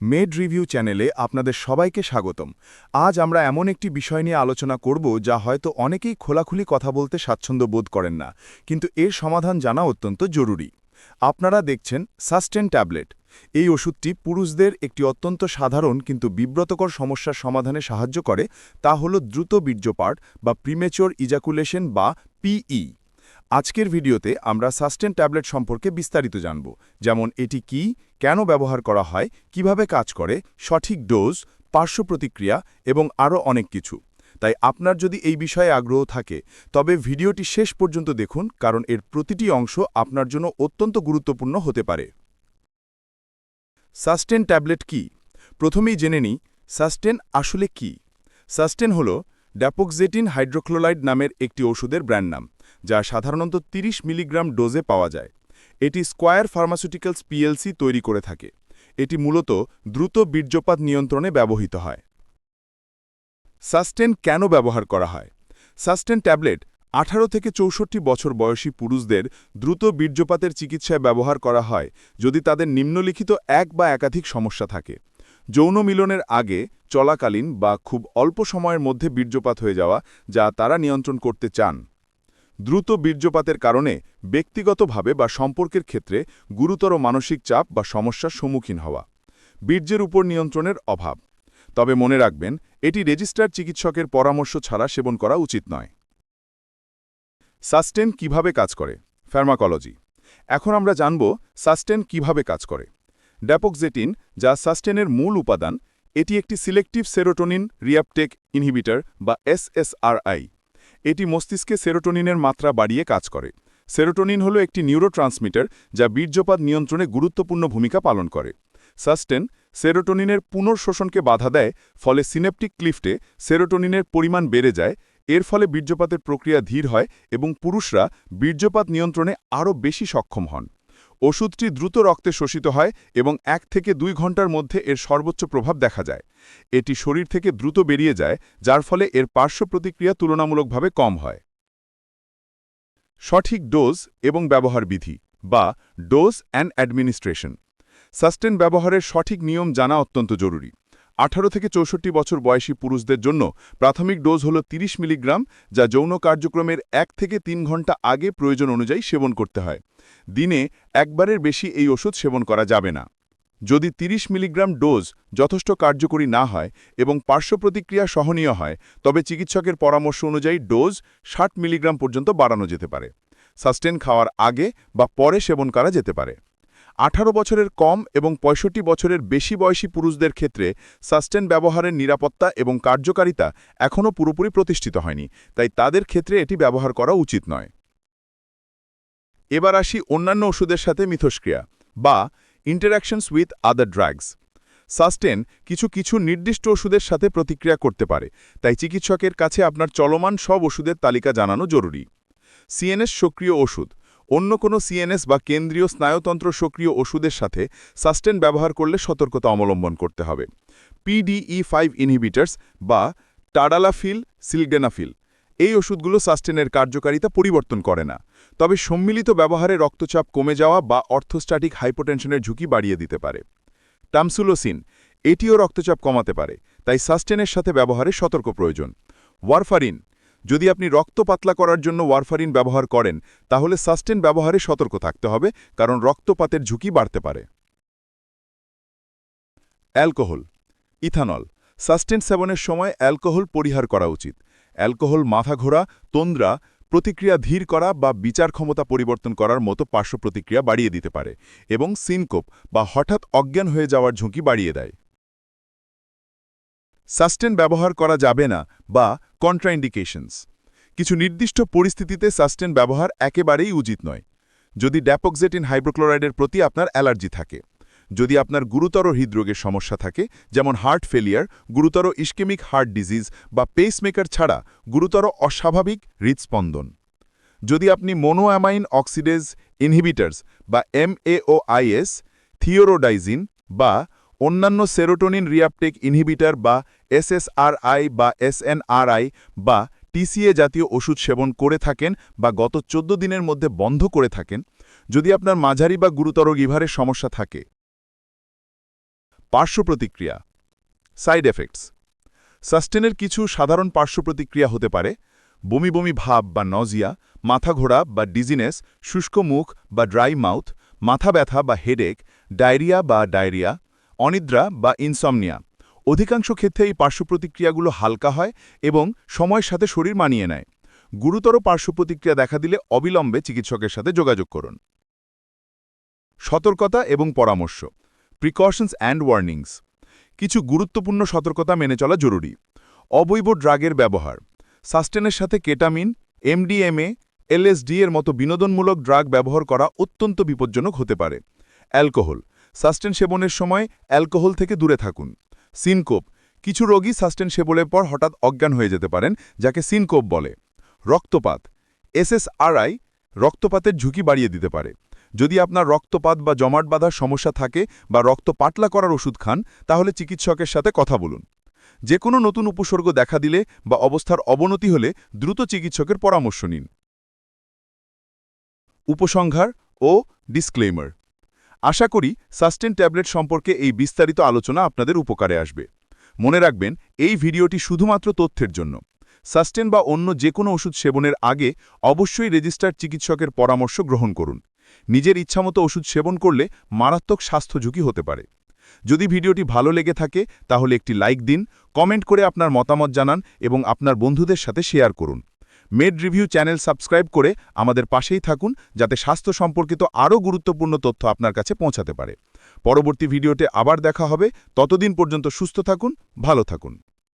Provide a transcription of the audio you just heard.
Made review চ্যানেলে আপনাদের সবাইকে স্বাগতম। আজ আমরা এমন একটি বিষয় নিয়ে আলোচনা করব যা হয়তো অনেকেই খোলাখুলি কথা বলতে স্বাচ্ছন্দ্য বোধ করেন না, কিন্তু এর সমাধান জানা অত্যন্ত জরুরি। আপনারা দেখছেন সাস্টেন ট্যাবলেট এই ওষুধটি পুরুষদের একটি অত্যন্ত সাধারণ কিন্তু বিব্রতকর সমস্যার সমাধানে সাহায্য করে, তা হল দ্রুত বীর্যপাট বা প্রিমেচোর ইজাকুলেশন বা পিই আজকের ভিডিওতে আমরা সাস্টেন ট্যাবলেট সম্পর্কে বিস্তারিত জানব, যেমন এটি কি, কেন ব্যবহার করা হয়, কীভাবে কাজ করে, সঠিক ডোজ, পার্শ্ব প্রতিক্রিয়া এবং আরও অনেক কিছু। তাই আপনার যদি এই বিষয়ে আগ্রহ থাকে, তবে ভিডিওটি শেষ পর্যন্ত দেখুন, কারণ এর প্রতিটি অংশ আপনার জন্য অত্যন্ত গুরুত্বপূর্ণ হতে পারে। সাস্টেন ট্যাবলেট কি? প্রথমেই জেনে নিই, সাস্টেন আসলে কি? সাস্টেন হল ড্যাপোক্সেটিন হাইড্রোক্লোরাইড নামের একটি ওষুধের ব্র্যান্ড নাম। যা সাধারণত ৩০ মিলিগ্রাম ডোজে পাওয়া যায়। এটি স্কোয়ার ফার্মাসিউটিক্যালস পিএলসি তৈরি করে থাকে। এটি মূলত দ্রুত বীর্যপাত নিয়ন্ত্রণে ব্যবহৃত হয়। সাস্টেন কেন ব্যবহার করা হয়? সাস্টেন ট্যাবলেট আঠারো থেকে চৌষট্টি বছর বয়সী পুরুষদের দ্রুত বীর্যপাতের চিকিৎসায় ব্যবহার করা হয় যদি তাদের নিম্নলিখিত এক বা একাধিক সমস্যা থাকে। যৌন মিলনের আগে চলাকালীন বা খুব অল্প সময়ের মধ্যে বীর্যপাত হয়ে যাওয়া যা তারা নিয়ন্ত্রণ করতে চান। দ্রুত বীর্যপাতের কারণে ব্যক্তিগতভাবে বা সম্পর্কের ক্ষেত্রে গুরুতর মানসিক চাপ বা সমস্যার সম্মুখীন হওয়া। বীর্যের উপর নিয়ন্ত্রণের অভাব। তবে মনে রাখবেন, এটি রেজিস্টার চিকিৎসকের পরামর্শ ছাড়া সেবন করা উচিত নয়। সাস্টেন কীভাবে কাজ করে? ফার্মাকোলজি। এখন আমরা জানব, সাস্টেন কীভাবে কাজ করে? ড্যাপোক্সেটিন, যা সাস্টেনের মূল উপাদান, এটি একটি সিলেক্টিভ সেরোটোনিন, রিয়াপটেক ইনহিবিটর বা এসএসআরআই এটি মস্তিষ্কে সেরোটোনিনের মাত্রা বাড়িয়ে কাজ করে। সেরোটোনিন হল একটি নিউরোট্রান্সমিটার যা বীর্যপাত নিয়ন্ত্রণে গুরুত্বপূর্ণ ভূমিকা পালন করে। সাস্টেন, সেরোটোনিনের পুনর্শোষণকে বাধা দেয়, ফলে সিনেপটিক ক্লিফটে সেরোটোনিনের পরিমাণ বেড়ে যায়, এর ফলে বীর্যপাতের প্রক্রিয়া ধীর হয় এবং পুরুষরা বীর্যপাত নিয়ন্ত্রণে আরও বেশি সক্ষম হন। ওষুধটি দ্রুত রক্তে শোষিত হয় এবং এক থেকে দুই ঘণ্টার মধ্যে এর সর্বোচ্চ প্রভাব দেখা যায়। এটি শরীর থেকে দ্রুত বেরিয়ে যায়, যার ফলে এর পার্শ্ব প্রতিক্রিয়া তুলনামূলকভাবে কম হয়। সঠিক ডোজ এবং ব্যবহার বিধি বা ডোজ অ্যান্ড অ্যাডমিনিস্ট্রেশন। সাস্টেন ব্যবহারের সঠিক নিয়ম জানা অত্যন্ত জরুরি। আঠারো থেকে চৌষট্টি বছর বয়সী পুরুষদের জন্য প্রাথমিক ডোজ হল ৩০ মিলিগ্রাম, যা যৌন কার্যক্রমের এক থেকে তিন ঘণ্টা আগে প্রয়োজন অনুযায়ী সেবন করতে হয়। দিনে একবারের বেশি এই ওষুধ সেবন করা যাবে না। যদি ৩০ মিলিগ্রাম ডোজ যথেষ্ট কার্যকরী না হয় এবং পার্শ্ব প্রতিক্রিয়া সহনীয় হয়, তবে চিকিৎসকের পরামর্শ অনুযায়ী ডোজ ষাট মিলিগ্রাম পর্যন্ত বাড়ানো যেতে পারে। সাস্টেন খাওয়ার আগে বা পরে সেবন করা যেতে পারে। আঠারো বছরের কম এবং ৬৫ বছরের বেশি বয়সী পুরুষদের ক্ষেত্রে সাস্টেন ব্যবহারের নিরাপত্তা এবং কার্যকারিতা এখনও পুরোপুরি প্রতিষ্ঠিত হয়নি, তাই তাদের ক্ষেত্রে এটি ব্যবহার করা উচিত নয়। এবার আসি অন্যান্য ওষুধের সাথে মিথস্ক্রিয়া বা interactions with other drugs sustain কিছু কিছু নির্দিষ্ট ওষুধের সাথে প্রতিক্রিয়া করতে পারে, তাই চিকিৎসকের কাছে আপনার চলমান সব ওষুধের তালিকা জানানো জরুরি। সিএনএস সক্রিয় ওষুধ অন্য কোনো সিএনএস বা কেন্দ্রীয় স্নায়ুতন্ত্র সক্রিয় ওষুধের সাথে সাস্টেন ব্যবহার করলে সতর্কতা অবলম্বন করতে হবে। পিডিই ফাইভ ইনহিবিটার্স বা টাডালাফিল সিলডেনাফিল এই ওষুধগুলো সাস্টেনের কার্যকারিতা পরিবর্তন করে না। তবে সম্মিলিত ব্যবহারে রক্তচাপ কমে যাওয়া বা অর্থোস্ট্যাটিক হাইপোটেনশনের ঝুঁকি বাড়িয়ে দিতে পারে। টামসুলোসিন, এটিও রক্তচাপ কমাতে পারে, তাই সাস্টেনের সাথে ব্যবহারে সতর্ক প্রয়োজন। ওয়ারফারিন যদি আপনি রক্ত পাতলা করার জন্য ওয়ারফারিন ব্যবহার করেন, তাহলে সাস্টেন ব্যবহারে সতর্ক থাকতে হবে, কারণ রক্তপাতের ঝুঁকি বাড়তে পারে। অ্যালকোহল, ইথানল, সাস্টেন সেবনের সময় অ্যালকোহল পরিহার করা উচিত। অ্যালকোহল মাথা ঘোরা, তন্দ্রা, প্রতিক্রিয়া ধীর করা বা বিচার ক্ষমতা পরিবর্তন করার মতো পার্শ্ব প্রতিক্রিয়া বাড়িয়ে দিতে পারে এবং সিনকোপ বা হঠাৎ অজ্ঞান হয়ে যাওয়ার ঝুঁকি বাড়িয়ে দেয়। সাস্টেন ব্যবহার করা যাবে না বা কন্ট্রাইন্ডিকেশনস। কিছু নির্দিষ্ট পরিস্থিতিতে সাস্টেন ব্যবহার একেবারেই উচিত নয়। যদি ড্যাপোক্সেটিন হাইড্রোক্লোরাইডের প্রতি আপনার অ্যালার্জি থাকে, যদি আপনার গুরুতর হৃদরোগের সমস্যা থাকে, যেমন হার্ট ফেলিয়ার, গুরুতর ইস্কেমিক হার্ট ডিজিজ বা পেসমেকার ছাড়া গুরুতর অস্বাভাবিক হৃদস্পন্দন। যদি আপনি মোনোঅ্যামাইন অক্সিডেজ ইনহিবিটার্স বা এমএওআইএস থিওরোডাইজিন বা অন্যান্য সেরোটোনিন রিয়াপটেক ইনহিবিটার বা এসএসআরআই বা এসএনআরআই বা টিসিএ জাতীয় ওষুধ সেবন করে থাকেন বা গত চোদ্দ দিনের মধ্যে বন্ধ করে থাকেন, যদি আপনার মাঝারি বা গুরুতর গিভারের সমস্যা থাকে। পার্শ্ব প্রতিক্রিয়া। Side effects. সাস্টেনের কিছু সাধারণ পার্শ্ব প্রতিক্রিয়া হতে পারে, বমি বমি ভাব বা নজিয়া, মাথা ঘোরা বা ডিজিনেস, শুষ্ক মুখ বা ড্রাই মাউথ, মাথা ব্যথা বা হেডেক, ডায়রিয়া বা ডায়রিয়া অনিদ্রা বা ইনসমনিয়া। অধিকাংশ ক্ষেত্রে এই পার্শ্ব প্রতিক্রিয়াগুলো হালকা হয় এবং সময়ের সাথে শরীর মানিয়ে নেয়। গুরুতর পার্শ্বপ্রতিক্রিয়া দেখা দিলে অবিলম্বে চিকিৎসকের সাথে যোগাযোগ করুন। সতর্কতা এবং পরামর্শ। প্রিকশনস অ্যান্ড ওয়ার্নিংস কিছু গুরুত্বপূর্ণ সতর্কতা মেনে চলা জরুরি। অবৈধ ড্রাগের ব্যবহার। সাস্টেনের সাথে কেটামিন এমডিএমএ এলএসডি এর মতো বিনোদনমূলক ড্রাগ ব্যবহার করা অত্যন্ত বিপজ্জনক হতে পারে। অ্যালকোহল। সাস্টেন সেবনের সময় অ্যালকোহল থেকে দূরে থাকুন। সিনকোপ। কিছু রোগী সাস্টেন সেবনের পর হঠাৎ অজ্ঞান হয়ে যেতে পারেন, যাকে সিনকোপ বলে। রক্তপাত। এসএসআরআই রক্তপাতের ঝুঁকি বাড়িয়ে দিতে পারে। যদি আপনার রক্তপাত বা জমাট বাঁধার সমস্যা থাকে বা রক্ত পাতলা করার ওষুধ খান, তাহলে চিকিৎসকের সাথে কথা বলুন। যে কোনো নতুন উপসর্গ দেখা দিলে বা অবস্থার অবনতি হলে দ্রুত চিকিৎসকের পরামর্শ নিন। উপসংহার ও ডিসক্লেমার আশা করি সাস্টেন ট্যাবলেট সম্পর্কে এই বিস্তারিত আলোচনা আপনাদের উপকারে আসবে। মনে রাখবেন, এই ভিডিওটি শুধুমাত্র তথ্যের জন্য। সাস্টেন বা অন্য যে কোনো ওষুধ সেবনের আগে অবশ্যই রেজিস্টার্ড চিকিৎসকের পরামর্শ গ্রহণ করুন। নিজের ইচ্ছামতো ওষুধ সেবন করলে মারাত্মক স্বাস্থ্য ঝুঁকি হতে পারে। যদি ভিডিওটি ভালো লেগে থাকে, তাহলে একটি লাইক দিন, কমেন্ট করে আপনার মতামত জানান এবং আপনার বন্ধুদের সাথে শেয়ার করুন। মেড রিভিউ চ্যানেল সাবস্ক্রাইব করে আমাদের পাশেই থাকুন, যাতে স্বাস্থ্য সম্পর্কিত আরও গুরুত্বপূর্ণ তথ্য আপনার কাছে পৌঁছাতে পারে। পরবর্তী ভিডিওতে আবার দেখা হবে। ততদিন পর্যন্ত সুস্থ থাকুন, ভালো থাকুন।